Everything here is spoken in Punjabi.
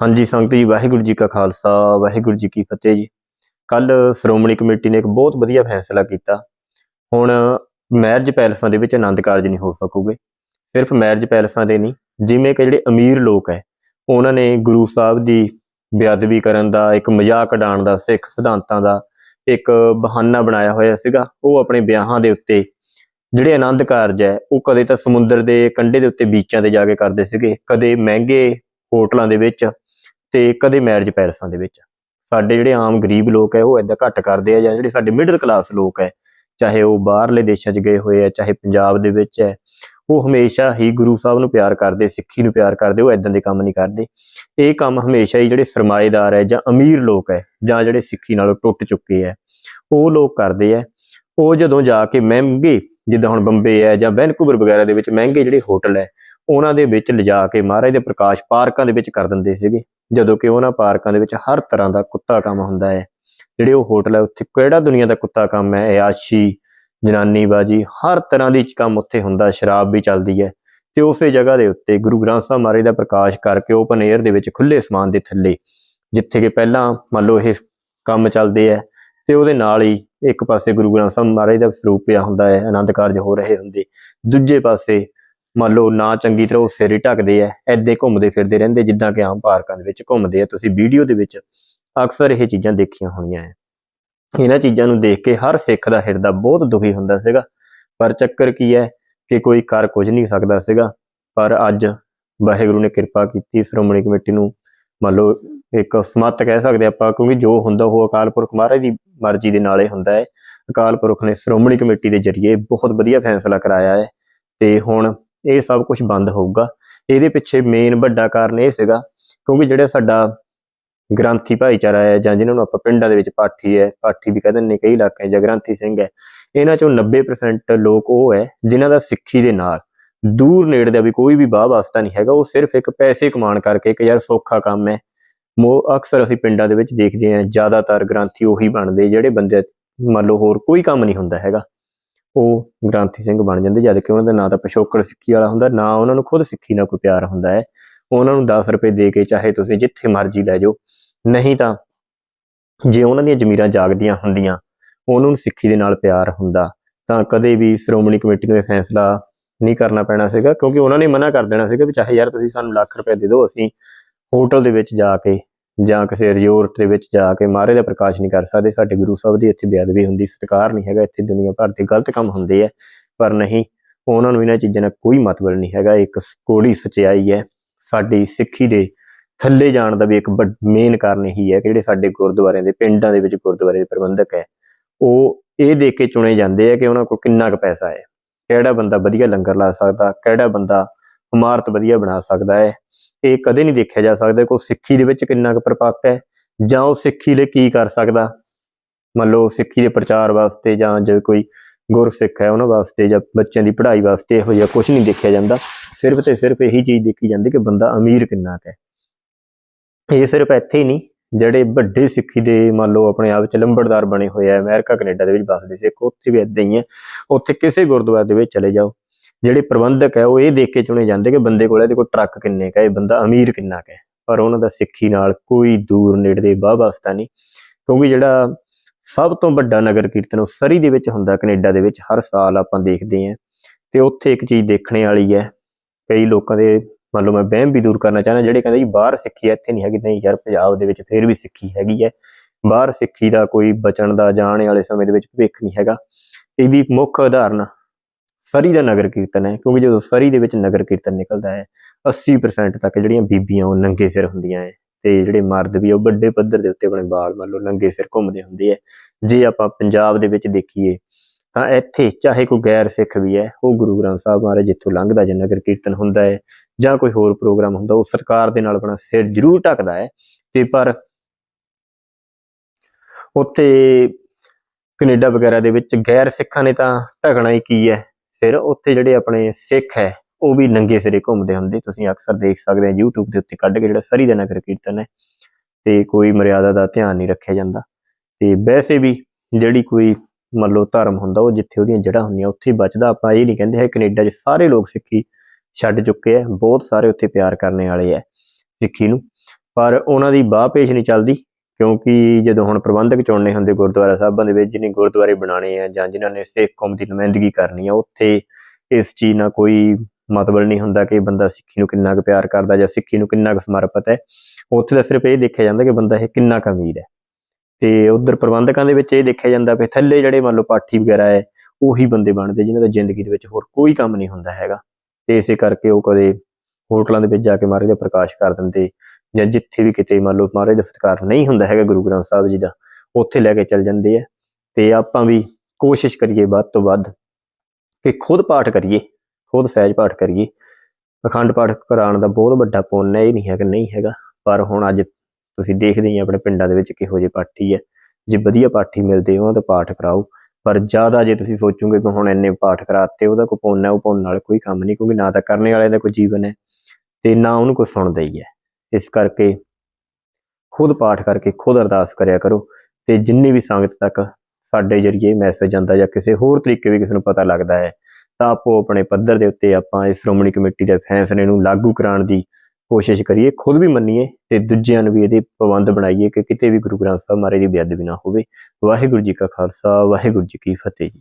ਹਾਂਜੀ, ਸੰਗਤ ਜੀ, ਵਾਹਿਗੁਰੂ ਜੀ ਕਾ ਖਾਲਸਾ, ਵਾਹਿਗੁਰੂ ਜੀ ਕੀ ਫਤਿਹ ਜੀ। ਕੱਲ ਸ਼੍ਰੋਮਣੀ ਕਮੇਟੀ ਨੇ ਇੱਕ ਬਹੁਤ ਵਧੀਆ ਫੈਸਲਾ ਕੀਤਾ। ਹੁਣ ਮੈਰਿਜ ਪੈਲਸਾਂ ਦੇ ਵਿੱਚ ਆਨੰਦ ਕਾਰਜ ਨਹੀਂ ਹੋ ਸਕੂਗੇ। ਸਿਰਫ ਮੈਰਿਜ ਪੈਲਸਾਂ ਦੇ ਨਹੀਂ, ਜਿਵੇਂ ਕਿ ਜਿਹੜੇ ਅਮੀਰ ਲੋਕ ਹੈ, ਉਹਨਾਂ ਨੇ ਗੁਰੂ ਸਾਹਿਬ ਦੀ ਬੇਅਦਬੀ ਕਰਨ ਦਾ, ਇੱਕ ਮਜ਼ਾਕ ਉਡਾਉਣ ਦਾ, ਸਿੱਖ ਸਿਧਾਂਤਾਂ ਦਾ ਇੱਕ ਬਹਾਨਾ ਬਣਾਇਆ ਹੋਇਆ ਸੀਗਾ, ਉਹ ਆਪਣੇ ਵਿਆਹਾਂ ਦੇ ਉੱਤੇ ਜਿਹੜੇ ਆਨੰਦ ਕਾਰਜ ਹੈ, ਉਹ ਕਦੇ ਤਾਂ ਸਮੁੰਦਰ ਦੇ ਕੰਢੇ ਦੇ ਉੱਤੇ ਬੀਚਾਂ ਤੇ ਜਾ ਕੇ ਕਰਦੇ ਸੀਗੇ, ਕਦੇ ਮਹਿੰਗੇ ਹੋਟਲਾਂ ਦੇ ਵਿੱਚ ਤੇ ਕਦੇ ਮੈਰਿਜ ਪੈਲਸਾਂ ਦੇ ਵਿੱਚ। ਸਾਡੇ ਜਿਹੜੇ ਆਮ ਗਰੀਬ ਲੋਕ ਹੈ, ਉਹ ਐਦਾਂ ਘੱਟ ਕਰਦੇ ਆ ਜਾਂ ਜਿਹੜੇ ਸਾਡੇ ਮਿਡਲ ਕਲਾਸ ਲੋਕ ਹੈ, ਚਾਹੇ ਉਹ ਬਾਹਰਲੇ ਦੇਸ਼ਾਂ 'ਚ ਗਏ ਹੋਏ ਆ, ਚਾਹੇ ਪੰਜਾਬ ਦੇ ਵਿੱਚ ਹੈ, ਉਹ ਹਮੇਸ਼ਾ ਹੀ ਗੁਰੂ ਸਾਹਿਬ ਨੂੰ ਪਿਆਰ ਕਰਦੇ, ਸਿੱਖੀ ਨੂੰ ਪਿਆਰ ਕਰਦੇ, ਉਹ ਐਦਾਂ ਦੇ ਕੰਮ ਨਹੀਂ ਕਰਦੇ। ਇਹ ਕੰਮ ਹਮੇਸ਼ਾ ਹੀ ਜਿਹੜੇ ਸਰਮਾਏਦਾਰ ਹੈ ਜਾਂ ਅਮੀਰ ਲੋਕ ਹੈ, ਜਾਂ ਜਿਹੜੇ ਸਿੱਖੀ ਨਾਲੋਂ ਟੁੱਟ ਚੁੱਕੇ ਹੈ, ਉਹ ਲੋਕ ਕਰਦੇ ਹੈ। ਉਹ ਜਦੋਂ ਜਾ ਕੇ ਮਹਿੰਗੇ, ਜਿੱਦਾਂ ਹੁਣ ਬੰਬੇ ਹੈ ਜਾਂ ਵੈਨਕੂਵਰ ਵਗੈਰਾ ਦੇ ਵਿੱਚ ਮਹਿੰਗੇ ਜਿਹੜੇ ਹੋਟਲ ਹੈ, ਉਹਨਾਂ ਦੇ ਵਿੱਚ ਲਿਜਾ ਕੇ ਮਹਾਰਾਜ ਦੇ ਪ੍ਰਕਾਸ਼ ਪਾਰਕਾਂ ਦੇ ਵਿੱਚ ਕਰ ਦਿੰਦੇ ਸੀਗੇ। ਜਦੋਂ ਕਿ ਉਹਨਾਂ ਪਾਰਕਾਂ ਦੇ ਵਿੱਚ ਹਰ ਤਰ੍ਹਾਂ ਦਾ ਕੁੱਤਾ ਕੰਮ ਹੁੰਦਾ ਹੈ। ਜਿਹੜੇ ਉਹ ਹੋਟਲ ਹੈ, ਉੱਥੇ ਕਿਹੜਾ ਦੁਨੀਆ ਦਾ ਕੁੱਤਾ ਕੰਮ ਹੈ? ਐਆਸ਼ੀ ਜਨਾਨੀਬਾਜੀ, ਹਰ ਤਰ੍ਹਾਂ ਦੀ ਕੰਮ ਉੱਥੇ ਹੁੰਦਾ, ਸ਼ਰਾਬ ਵੀ ਚੱਲਦੀ ਹੈ। ਤੇ ਉਸੇ ਜਗ੍ਹਾ ਦੇ ਉੱਤੇ ਗੁਰੂ ਗ੍ਰੰਥ ਸਾਹਿਬ ਮਹਾਰਾਜ ਦਾ ਪ੍ਰਕਾਸ਼ ਕਰਕੇ ਓਪਨ 에ਅਰ ਦੇ ਵਿੱਚ ਖੁੱਲੇ ਸਮਾਨ ਦੇ ਥੱਲੇ, ਜਿੱਥੇ ਕਿ ਪਹਿਲਾਂ ਮੰਨ ਲਓ ਇਹ ਕੰਮ ਚੱਲਦੇ ਹੈ ਤੇ ਉਹਦੇ ਨਾਲ ਹੀ ਇੱਕ ਪਾਸੇ ਗੁਰੂ ਗ੍ਰੰਥ ਸਾਹਿਬ ਮਹਾਰਾਜ ਦਾ ਸਰੂਪ ਪਿਆ ਹੁੰਦਾ ਹੈ, ਆਨੰਦ ਕਾਰਜ ਹੋ ਰਹੇ ਹੁੰਦੇ। ਦੂਜੇ ਪਾਸੇ ਮੰਨ ਲਓ ਨਾ ਚੰਗੀ ਤਰ੍ਹਾਂ ਉਹ ਸਿਰ ਹੀ ਢੱਕਦੇ ਆ ਐਦੇ ਘੁੰਮਦੇ ਫਿਰਦੇ ਰਹਿੰਦੇ, ਜਿੱਦਾਂ ਕਿ ਆਮ ਪਾਰਕਾਂ ਦੇ ਵਿੱਚ ਘੁੰਮਦੇ ਆ। ਤੁਸੀਂ ਵੀਡੀਓ ਦੇ ਵਿੱਚ ਅਕਸਰ ਇਹ ਚੀਜ਼ਾਂ ਦੇਖੀਆਂ ਹੋਣੀਆਂ ਹੈ ਇਹਨਾਂ ਚੀਜ਼ਾਂ ਨੂੰ ਦੇਖ ਕੇ ਹਰ ਸਿੱਖ ਦਾ ਹਿਰਦਾ ਬਹੁਤ ਦੁਖੀ ਹੁੰਦਾ ਸੀਗਾ। ਪਰ ਚੱਕਰ ਕੀ ਹੈ ਕਿ ਕੋਈ ਕਰ ਕੁਝ ਨਹੀਂ ਸਕਦਾ ਸੀਗਾ। ਪਰ ਅੱਜ ਵਾਹਿਗੁਰੂ ਨੇ ਕਿਰਪਾ ਕੀਤੀ, ਸ਼੍ਰੋਮਣੀ ਕਮੇਟੀ ਨੂੰ ਮੰਨ ਲਓ ਇੱਕ ਸਮੱਤ ਕਹਿ ਸਕਦੇ ਆਪਾਂ, ਕਿਉਂਕਿ ਜੋ ਹੁੰਦਾ ਉਹ ਅਕਾਲ ਪੁਰਖ ਮਹਾਰਾਜ ਦੀ ਮਰਜ਼ੀ ਦੇ ਨਾਲ ਹੀ ਹੁੰਦਾ ਹੈ। ਅਕਾਲ ਪੁਰਖ ਨੇ ਸ਼੍ਰੋਮਣੀ ਕਮੇਟੀ ਦੇ ਜ਼ਰੀਏ ਬਹੁਤ ਵਧੀਆ ਫੈਸਲਾ ਕਰਾਇਆ ਹੈ। ਤੇ ਹੁਣ ਇਹ ਸਭ ਕੁਝ ਬੰਦ ਹੋਊਗਾ। ਇਹਦੇ ਪਿੱਛੇ ਮੇਨ ਵੱਡਾ ਕਾਰਨ ਇਹ ਸੀਗਾ, ਕਿਉਂਕਿ ਜਿਹੜਾ ਸਾਡਾ ਗ੍ਰੰਥੀ ਭਾਈਚਾਰਾ ਹੈ ਜਾਂ ਜਿਨ੍ਹਾਂ ਨੂੰ ਆਪਾਂ ਪਿੰਡਾਂ ਦੇ ਵਿੱਚ ਪਾਠੀ ਹੈ, ਪਾਠੀ ਵੀ ਕਹਿੰਦੇ ਨੇ ਕਈ ਇਲਾਕੇ ਜਾਂ ਗ੍ਰੰਥੀ ਸਿੰਘ ਹੈ, ਇਹਨਾਂ ਚੋਂ 90% ਲੋਕ ਉਹ ਹੈ ਜਿਨ੍ਹਾਂ ਦਾ ਸਿੱਖੀ ਦੇ ਨਾਲ। ਦੂਰ ਨੇੜੇ ਦਾ ਵੀ ਕੋਈ ਵੀ ਬਾਹ ਵਾਸਤਾ ਨਹੀਂ ਹੈਗਾ, ਉਹ ਸਿਰਫ ਇੱਕ ਪੈਸੇ ਕਮਾਉਣ ਕਰਕੇ ਕਿ ਯਾਰ ਸੌਖਾ ਕੰਮ ਹੈ। ਮੋ ਅਕਸਰ ਅਸੀਂ ਪਿੰਡਾਂ ਦੇ ਵਿੱਚ ਦੇਖਦੇ ਹਾਂ, ਜ਼ਿਆਦਾਤਰ ਗ੍ਰੰਥੀ ਉਹੀ ਬਣਦੇ ਜਿਹੜੇ ਬੰਦੇ ਮੰਨ ਲਓ ਹੋਰ ਕੋਈ ਕੰਮ ਨਹੀਂ ਹੁੰਦਾ ਹੈਗਾ। ਉਹ ਗ੍ਰੰਥੀ ਸਿੰਘ ਬਣ ਜਾਂਦੇ ਜਦ ਕਿ ਉਹਨਾਂ ਦਾ ਨਾਂ ਤਾਂ ਪਿਛੋਕੜ ਸਿੱਖੀ ਵਾਲਾ ਹੁੰਦਾ, ਨਾ ਉਹਨਾਂ ਨੂੰ ਖੁਦ ਸਿੱਖੀ ਨਾਲ ਕੋਈ ਪਿਆਰ ਹੁੰਦਾ ਹੈ। ਉਹਨਾਂ ਨੂੰ 10 ਰੁਪਏ ਦੇ ਕੇ ਚਾਹੇ ਤੁਸੀਂ ਜਿੱਥੇ ਮਰਜ਼ੀ ਲੈ ਜਾਓ, ਨਹੀਂ ਤਾਂ ਜੇ ਉਹਨਾਂ ਦੀਆਂ ਜ਼ਮੀਰਾਂ ਜਾਗਦੀਆਂ ਹੁੰਦੀਆਂ, ਉਹਨਾਂ ਨੂੰ ਸਿੱਖੀ ਦੇ ਨਾਲ ਪਿਆਰ ਹੁੰਦਾ, ਤਾਂ ਕਦੇ ਵੀ ਸ਼੍ਰੋਮਣੀ ਕਮੇਟੀ ਨੂੰ ਇਹ ਫੈਸਲਾ ਨਹੀਂ ਕਰਨਾ ਪੈਣਾ ਸੀਗਾ, ਕਿਉਂਕਿ ਉਹਨਾਂ ਨੇ ਮਨਾ ਕਰ ਦੇਣਾ ਸੀਗਾ ਵੀ ਚਾਹੇ ਯਾਰ ਤੁਸੀਂ ਸਾਨੂੰ ਲੱਖ ਰੁਪਏ ਦੇ ਦਿਓ, ਅਸੀਂ ਹੋਟਲ ਦੇ ਵਿੱਚ ਜਾ ਕੇ ਜਾਂ ਕਿਸੇ ਰਿਜ਼ੋਰਟ ਦੇ ਵਿੱਚ ਜਾ ਕੇ ਮਹਾਰਾਜ ਦਾ ਪ੍ਰਕਾਸ਼ ਨਹੀਂ ਕਰ ਸਕਦੇ, ਸਾਡੇ ਗੁਰੂ ਸਾਹਿਬ ਦੀ ਇੱਥੇ ਬੇਅਦਬੀ ਹੁੰਦੀ, ਸਤਿਕਾਰ ਨਹੀਂ ਹੈਗਾ, ਇੱਥੇ ਦੁਨੀਆ ਭਰ ਦੇ ਗਲਤ ਕੰਮ ਹੁੰਦੇ ਆ, ਪਰ ਨਹੀਂ, ਉਹਨਾਂ ਨੂੰ ਇਹਨਾਂ ਚੀਜ਼ਾਂ ਨਾਲ ਕੋਈ ਮਤਲਬ ਨਹੀਂ ਹੈਗਾ, ਇੱਕ ਕੋੜੀ ਸਚਾਈ ਹੈ, ਸਾਡੀ ਸਿੱਖੀ ਦੇ ਥੱਲੇ ਜਾਣ ਦਾ ਵੀ ਇੱਕ ਮੇਨ ਕਾਰਨ ਇਹੀ ਹੈ ਕਿ ਜਿਹੜੇ ਸਾਡੇ ਗੁਰਦੁਆਰਿਆਂ ਦੇ, ਪਿੰਡਾਂ ਦੇ ਵਿੱਚ ਗੁਰਦੁਆਰੇ ਦੇ ਪ੍ਰਬੰਧਕ ਹੈ, ਉਹ ਇਹ ਦੇਖ ਕੇ ਚੁਣੇ ਜਾਂਦੇ ਆ ਕਿ ਉਹਨਾਂ ਕੋਲ ਕਿੰਨਾ ਕੁ ਪੈਸਾ ਹੈ, ਕਿਹੜਾ ਬੰਦਾ ਵਧੀਆ ਲੰਗਰ ਲਾ ਸਕਦਾ, ਕਿਹੜਾ ਬੰਦਾ ਇਮਾਰਤ ਵਧੀਆ ਬਣਾ ਸਕਦਾ ਹੈ ਇਹ ਕਦੇ ਨਹੀਂ ਦੇਖਿਆ ਜਾ ਸਕਦਾ ਕਿ ਉਹ ਸਿੱਖੀ ਦੇ ਵਿੱਚ ਕਿੰਨਾ ਕੁ ਪਰਪੱਕ ਹੈ, ਜਾਂ ਉਹ ਸਿੱਖੀ ਲਈ ਕੀ ਕਰ ਸਕਦਾ। ਮੰਨ ਲਓ ਸਿੱਖੀ ਦੇ ਪ੍ਰਚਾਰ ਵਾਸਤੇ ਜਾਂ ਜੇ ਕੋਈ ਗੁਰਸਿੱਖ ਹੈ, ਉਹਨਾਂ ਵਾਸਤੇ ਜਾਂ ਬੱਚਿਆਂ ਦੀ ਪੜ੍ਹਾਈ ਵਾਸਤੇ ਇਹੋ ਜਿਹਾ ਕੁਝ ਨਹੀਂ ਦੇਖਿਆ ਜਾਂਦਾ। ਸਿਰਫ ਤੇ ਸਿਰਫ ਇਹੀ ਚੀਜ਼ ਦੇਖੀ ਜਾਂਦੀ ਕਿ ਬੰਦਾ ਅਮੀਰ ਕਿੰਨਾ ਕੁ ਹੈ। ਇਹ ਸਿਰਫ ਇੱਥੇ ਹੀ ਨਹੀਂ, ਜਿਹੜੇ ਵੱਡੇ ਸਿੱਖੀ ਦੇ ਮੰਨ ਲਓ ਆਪਣੇ ਆਪ ਚ ਲੰਬੜਦਾਰ ਬਣੇ ਹੋਏ ਆ, ਅਮਰੀਕਾ, ਕੈਨੇਡਾ ਦੇ ਵਿੱਚ ਵੱਸਦੇ ਸਿੱਖ, ਉੱਥੇ ਵੀ ਇਦਾਂ ਹੀ ਹੈ। ਉੱਥੇ ਕਿਸੇ ਗੁਰਦੁਆਰੇ ਦੇ ਵਿੱਚ ਚਲੇ ਜਾਓ ਜਿਹੜੇ ਪ੍ਰਬੰਧਕ ਹੈ ਉਹ ਇਹ ਦੇਖ ਕੇ ਚੁਣੇ ਜਾਂਦੇ ਕਿ ਬੰਦੇ ਕੋਲ ਇਹਦੇ ਕੋਲ ਟਰੱਕ ਕਿੰਨੇ ਕਾ ਇਹ ਬੰਦਾ ਅਮੀਰ ਕਿੰਨਾ ਕਾ ਹੈ ਪਰ ਉਹਨਾਂ ਦਾ ਸਿੱਖੀ ਨਾਲ ਕੋਈ ਦੂਰ ਨੇੜੇ ਵਾਹ ਬਾਹ ਵਾਸਤਾ ਨਹੀਂ। ਕਿਉਂਕਿ ਜਿਹੜਾ ਸਭ ਤੋਂ ਵੱਡਾ ਨਗਰ ਕੀਰਤਨ ਉਹ ਸਰੀ ਦੇ ਵਿੱਚ ਹੁੰਦਾ, ਕੈਨੇਡਾ ਦੇ ਵਿੱਚ। ਹਰ ਸਾਲ ਆਪਾਂ ਦੇਖਦੇ ਆਂ ਤੇ ਉੱਥੇ ਇੱਕ ਚੀਜ਼ ਦੇਖਣੇ ਵਾਲੀ ਹੈ, ਕਈ ਲੋਕਾਂ ਦੇ ਮੰਨ ਲਓ ਮੈਂ ਵਹਿਮ ਵੀ ਦੂਰ ਕਰਨਾ ਚਾਹੁੰਦਾ, ਜਿਹੜੇ ਕਹਿੰਦੇ ਜੀ ਬਾਹਰ ਸਿੱਖੀ ਹੈ ਇੱਥੇ ਨਹੀਂ ਹੈਗੀ। ਨਹੀਂ ਯਾਰ, ਪੰਜਾਬ ਦੇ ਵਿੱਚ ਫੇਰ ਵੀ ਸਿੱਖੀ ਹੈਗੀ ਹੈ। ਬਾਹਰ ਸਿੱਖੀ ਦਾ ਕੋਈ ਬਚਣ ਦਾ, ਜਾਣ ਵਾਲੇ ਸਮੇਂ ਦੇ ਵਿੱਚ ਭਵਿੱਖ ਨਹੀਂ ਹੈਗਾ। ਇਹਦੀ ਮੁੱਖ ਉਦਾਹਰਨ ਸਰੀ ਦਾ ਨਗਰ ਕੀਰਤਨ ਹੈ, ਕਿਉਂਕਿ ਜਦੋਂ ਸਰੀ ਦੇ ਵਿੱਚ ਨਗਰ ਕੀਰਤਨ ਨਿਕਲਦਾ ਹੈ 80% ਤੱਕ ਜਿਹੜੀਆਂ ਬੀਬੀਆਂ ਉਹ ਨੰਗੇ ਸਿਰ ਹੁੰਦੀਆਂ ਹੈ ਤੇ ਜਿਹੜੇ ਮਰਦ ਵੀ ਉਹ ਵੱਡੇ ਪੱਧਰ ਦੇ ਉੱਤੇ ਆਪਣੇ ਬਾਲ ਮੰਨ ਲਓ ਨੰਗੇ ਸਿਰ ਘੁੰਮਦੇ ਹੁੰਦੇ ਆ ਜੇ ਆਪਾਂ ਪੰਜਾਬ ਦੇ ਵਿੱਚ ਦੇਖੀਏ, ਤਾਂ ਇੱਥੇ ਚਾਹੇ ਕੋਈ ਗੈਰ ਸਿੱਖ ਵੀ ਹੈ, ਉਹ ਗੁਰੂ ਗ੍ਰੰਥ ਸਾਹਿਬ ਮਹਾਰਾਜ ਜਿੱਥੋਂ ਲੰਘਦਾ ਜਾਂ ਨਗਰ ਕੀਰਤਨ ਹੁੰਦਾ ਹੈ ਜਾਂ ਕੋਈ ਹੋਰ ਪ੍ਰੋਗਰਾਮ ਹੁੰਦਾ, ਉਹ ਸਰਕਾਰ ਦੇ ਨਾਲ ਆਪਣਾ ਸਿਰ ਜ਼ਰੂਰ ਢੱਕਦਾ ਹੈ, ਤੇ ਪਰ ਉੱਥੇ ਕੈਨੇਡਾ ਵਗੈਰਾ ਦੇ ਵਿੱਚ ਗੈਰ ਸਿੱਖਾਂ ਨੇ ਤਾਂ ਢਕਣਾ ਹੀ ਕੀ ਹੈ ਫਿਰ ਉੱਥੇ ਜਿਹੜੇ ਆਪਣੇ ਸਿੱਖ ਹੈ, ਉਹ ਵੀ ਨੰਗੇ ਸਿਰੇ ਘੁੰਮਦੇ ਹੁੰਦੇ। ਤੁਸੀਂ ਅਕਸਰ ਦੇਖ ਸਕਦੇ ਹੋ YouTube ਦੇ ਉੱਤੇ ਕੱਢ ਕੇ ਜਿਹੜਾ ਸਰੀ ਦਾ ਨਗਰ ਕੀਰਤਨ ਹੈ, ਤੇ ਕੋਈ ਮਰਿਆਦਾ ਦਾ ਧਿਆਨ ਨਹੀਂ ਰੱਖਿਆ ਜਾਂਦਾ। ਤੇ ਵੈਸੇ ਵੀ ਜਿਹੜੀ ਕੋਈ ਮੰਨ ਲਓ ਧਰਮ ਹੁੰਦਾ, ਉਹ ਜਿੱਥੇ ਉਹਦੀਆਂ ਜੜ੍ਹਾਂ ਹੁੰਦੀਆਂ, ਉੱਥੇ ਹੀ ਬਚਦਾ। ਆਪਾਂ ਇਹ ਨਹੀਂ ਕਹਿੰਦੇ ਹੈ, ਕੈਨੇਡਾ 'ਚ ਸਾਰੇ ਲੋਕ ਸਿੱਖੀ ਛੱਡ ਚੁੱਕੇ ਆ ਬਹੁਤ ਸਾਰੇ ਉੱਥੇ ਪਿਆਰ ਕਰਨੇ ਵਾਲੇ ਆ ਸਿੱਖੀ ਨੂੰ। ਪਰ ਉਹਨਾਂ ਦੀ ਬਾਹ ਪੇਸ਼ ਨਹੀਂ ਚੱਲਦੀ। ਕਿਉਂਕਿ ਜਦੋਂ ਹੁਣ ਪ੍ਰਬੰਧਕ ਚੁਣਨੇ ਹੁੰਦੇ ਗੁਰਦੁਆਰਾ ਸਾਹਿਬਾਂ ਦੇ ਵਿੱਚ, ਜਿਹਨੇ ਗੁਰਦੁਆਰੇ ਬਣਾਉਣੇ ਆ ਜਾਂ ਜਿਨ੍ਹਾਂ ਨੇ ਸਿੱਖ ਕੌਮ ਦੀ ਨੁਮਾਇੰਦਗੀ ਕਰਨੀ ਆ, ਉੱਥੇ ਇਸ ਚੀਜ਼ ਨਾਲ ਕੋਈ ਮਤਲਬ ਨਹੀਂ ਹੁੰਦਾ ਕਿ ਬੰਦਾ ਸਿੱਖੀ ਨੂੰ ਕਿੰਨਾ ਕੁ ਪਿਆਰ ਕਰਦਾ ਜਾਂ ਸਿੱਖੀ ਨੂੰ ਕਿੰਨਾ ਕੁ ਸਮਰਪਿਤ ਹੈ। ਉੱਥੇ ਤਾਂ ਸਿਰਫ ਇਹ ਦੇਖਿਆ ਜਾਂਦਾ ਕਿ ਬੰਦਾ ਇਹ ਕਿੰਨਾ ਕੁ ਅਮੀਰ ਹੈ। ਤੇ ਉਧਰ ਪ੍ਰਬੰਧਕਾਂ ਦੇ ਵਿੱਚ ਇਹ ਦੇਖਿਆ ਜਾਂਦਾ ਵੀ ਥੱਲੇ ਜਿਹੜੇ ਮੰਨ ਲਓ ਪਾਠੀ ਵਗੈਰਾ ਹੈ, ਉਹੀ ਬੰਦੇ ਬਣਦੇ ਜਿਨ੍ਹਾਂ ਦਾ ਜ਼ਿੰਦਗੀ ਦੇ ਵਿੱਚ ਹੋਰ ਕੋਈ ਕੰਮ ਨਹੀਂ ਹੁੰਦਾ ਹੈਗਾ। ਤੇ ਇਸੇ ਕਰਕੇ ਉਹ ਕਦੇ ਹੋਟਲਾਂ ਦੇ ਵਿੱਚ ਜਾ ਕੇ ਮਹਾਰਾਜ ਦਾ ਪ੍ਰਕਾਸ਼ ਕਰ ਦਿੰਦੇ ਜਾਂ ਜਿੱਥੇ ਵੀ ਕਿਤੇ ਮੰਨ ਲਓ ਮਹਾਰਾਜ ਦਾ ਸਤਿਕਾਰ ਨਹੀਂ ਹੁੰਦਾ ਹੈਗਾ ਗੁਰੂ ਗ੍ਰੰਥ ਸਾਹਿਬ ਜੀ ਦਾ, ਉੱਥੇ ਲੈ ਕੇ ਚੱਲ ਜਾਂਦੇ ਆ। ਤੇ ਆਪਾਂ ਵੀ ਕੋਸ਼ਿਸ਼ ਕਰੀਏ ਵੱਧ ਤੋਂ ਵੱਧ ਕਿ ਖੁਦ ਪਾਠ ਕਰੀਏ, ਖੁਦ ਸਹਿਜ ਪਾਠ ਕਰੀਏ। ਅਖੰਡ ਪਾਠ ਕਰਾਉਣ ਦਾ ਬਹੁਤ ਵੱਡਾ ਪੁੰਨ ਹੈ, ਇਹ ਨਹੀਂ ਹੈ ਕਿ ਨਹੀਂ ਹੈਗਾ, ਪਰ ਹੁਣ ਅੱਜ ਤੁਸੀਂ ਦੇਖਦੇ ਹੀ ਆਪਣੇ ਪਿੰਡਾਂ ਦੇ ਵਿੱਚ ਕਿਹੋ ਜਿਹੇ ਪਾਠੀ ਹੈ ਜੇ ਵਧੀਆ ਪਾਠੀ ਮਿਲਦੇ ਹੋ ਤਾਂ ਪਾਠ ਕਰਾਓ, ਪਰ ਜ਼ਿਆਦਾ ਜੇ ਤੁਸੀਂ ਸੋਚੋਗੇ ਕਿ ਹੁਣ ਇੰਨੇ ਪਾਠ ਕਰਾਤੇ, ਉਹਦਾ ਕੋਈ ਪੁੰਨ ਹੈ, ਉਹ ਪੁੰਨ ਨਾਲ ਕੋਈ ਕੰਮ ਨਹੀਂ, ਕਿਉਂਕਿ ਨਾ ਤਾਂ ਕਰਨੇ ਵਾਲੇ ਦਾ ਕੋਈ ਜੀਵਨ ਹੈ, ਤੇ ਨਾ ਉਹਨੂੰ ਕੋਈ ਸੁਣਦਾ ਹੀ ਹੈ। ਇਸ ਕਰਕੇ ਖੁਦ ਪਾਠ ਕਰਕੇ ਖੁਦ ਅਰਦਾਸ ਕਰਿਆ ਕਰੋ ਤੇ ਜਿੰਨੀ ਵੀ ਸੰਗਤ ਤੱਕ ਸਾਡੇ ਜਰੀਏ ਮੈਸੇਜ ਜਾਂਦਾ ਜਾਂ ਕਿਸੇ ਹੋਰ ਤਰੀਕੇ ਵੀ ਕਿਸੇ ਨੂੰ ਪਤਾ ਲੱਗਦਾ ਹੈ, ਤਾਂ ਆਪੋ ਆਪਣੇ ਪੱਧਰ ਦੇ ਉੱਤੇ ਆਪਾਂ ਇਸ ਸ਼੍ਰੋਮਣੀ ਕਮੇਟੀ ਦੇ ਫੈਸਲੇ ਨੂੰ ਲਾਗੂ ਕਰਾਉਣ ਦੀ ਕੋਸ਼ਿਸ਼ ਕਰੀਏ, ਖੁਦ ਵੀ ਮੰਨੀਏ ਤੇ ਦੂਜਿਆਂ ਨੂੰ ਵੀ ਇਹਦੇ ਪਾਬੰਦ ਬਣਾਈਏ ਕਿ ਕਿਤੇ ਵੀ ਗੁਰੂ ਗ੍ਰੰਥ ਸਾਹਿਬ ਮਹਾਰਾਜ ਦੀ ਬੇਅਦਬੀ ਨਾ ਹੋਵੇ। ਵਾਹਿਗੁਰੂ ਜੀ ਕਾ ਖਾਲਸਾ, ਵਾਹਿਗੁਰੂ ਜੀ ਕੀ ਫਤਿਹ ਜੀ।